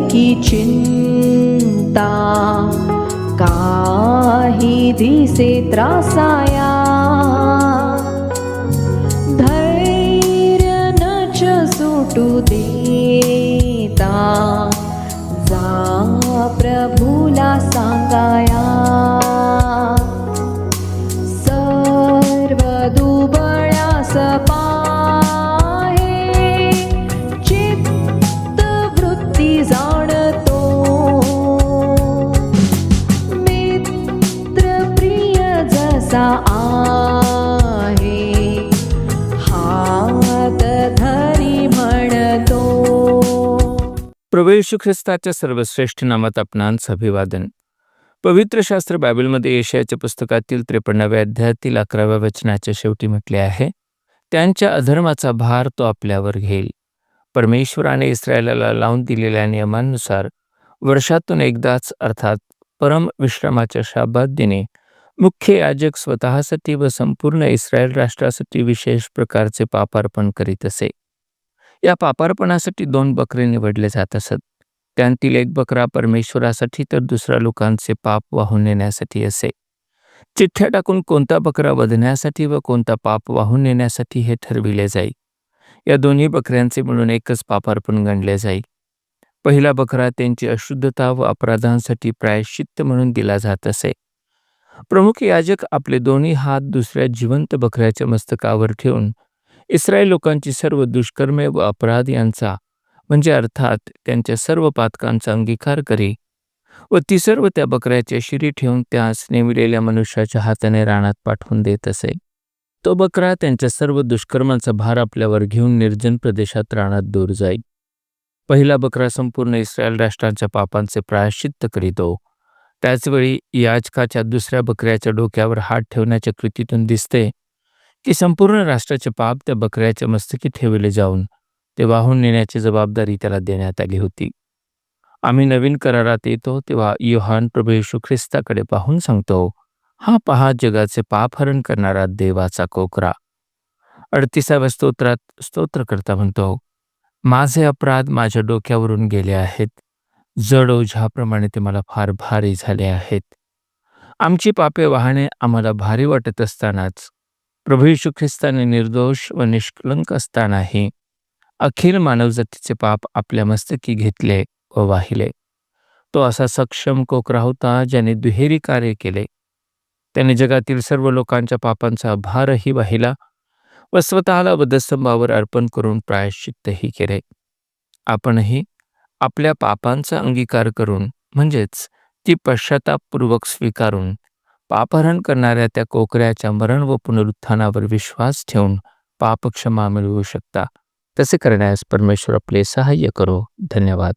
की चिंता काही दिसे त्रासाया। धैर्य नच सुटू देता जा प्रभूला सांगाया जसा आहे. हात धरी म्हणतो. प्रभू ख्रिस्ताच्या सर्वश्रेष्ठ नामात आपणांस अभिवादन. पवित्र शास्त्र बायबलमध्ये येशयाच्या पुस्तकातील त्रेपन्नाव्या अध्यायातील अकराव्या वचनाच्या शेवटी म्हटले आहे त्यांच्या अधर्माचा भार तो आपल्यावर घेईल. परमेश्वराने इस्रायलाला लावून दिलेल्या नियमांनुसार वर्षातून एकदाच अर्थात परम विश्रामाच्या शाबात दिने मुख्य याजक स्वतःसाठी व संपूर्ण इस्रायल राष्ट्रासाठी विशेष प्रकारचे पापार्पण करीत असे. या पापार्पणासाठी दोन बकरे निवडले जात असत. त्यांतील एक बकरा परमेश्वरासाठी तर दुसरा लोकांचे पाप वाहून नेण्यासाठी असे. चिठ्ठ्या टाकून कोणता बकरा वधण्यासाठी व कोणता पाप वाहून नेण्यासाठी हे ठरविले जाई. या दोन्ही बकऱ्यांचे मिळून एकच पापार्पण गणले जाई. पहिला बकरा त्यांची अशुद्धता व अपराधांसाठी प्रायश्चित्त म्हणून दिला जात असे. प्रमुख याजक आपले दोन्ही हात दुसऱ्या जिवंत बकऱ्याच्या मस्तकावर ठेवून इस्रायल लोकांची सर्व दुष्कर्मे व अपराध यांचा म्हणजे अर्थात त्यांच्या सर्व पातकांचा अंगीकार करी व ती सर्व त्या बकऱ्याच्या शिरी ठेवून त्यास नेमिलेल्या मनुष्याच्या हाताने रानात पाठवून देत असे. तो बकरा त्यांच्या सर्व दुष्कर्मांचा भार आपल्यावर घेऊन निर्जन प्रदेशात रानात दूर जाई. पहिला बकरा संपूर्ण इस्रायल राष्ट्रांच्या पापांचे प्रायश्चित्त करीतो. त्याचवेळी याचकाच्या दुसऱ्या बकऱ्याच्या डोक्यावर हात ठेवण्याच्या कृतीतून दिसते की संपूर्ण राष्ट्राचे पाप त्या बकऱ्याच्या मस्तकी ठेवले जाऊन ते वाहून नेण्याची जबाबदारी त्याला देण्यात आली होती. आम्ही नवीन करारात येतो तेव्हा योहान प्रभू येशू ख्रिस्ताकडे पाहून सांगतो हा पहा जगाचे पापहरण करणारा देवाचा कोकरा. अडतिसाव्या स्तोत्रात स्तोत्रकर्ता म्हणतो माझे अपराध माझ्या डोक्यावरून गेले आहेत. जड ओझ्याप्रमाणे ते मला फार भारी झाले आहेत. आमची पापे वाहणे आम्हाला भारी वाटत असतानाच प्रभू यशू ख्रिस्ताने निर्दोष व निष्कलंक असतानाही अखिल मानवजातीचे पाप आपल्या मस्तकी घेतले व वाहिले. तो असा सक्षम कोकरा होता ज्याने दुहेरी कार्य केले. त्याने जगातील सर्व लोकांच्या पापांचा भारही वाहिला व स्वतःला वधस्तंभावर अर्पण करून प्रायश्चित्तही केले. आपणही आपल्या पापांचा अंगीकार करून म्हणजेच ती पश्चातापपूर्वक स्वीकारून पापहरण करणाऱ्या त्या कोकऱ्याच्या मरण व पुनरुत्थानावर विश्वास ठेवून पापक्षमा मिळवू शकता. तसे करण्यास परमेश्वर आपले सहाय्य करो. धन्यवाद.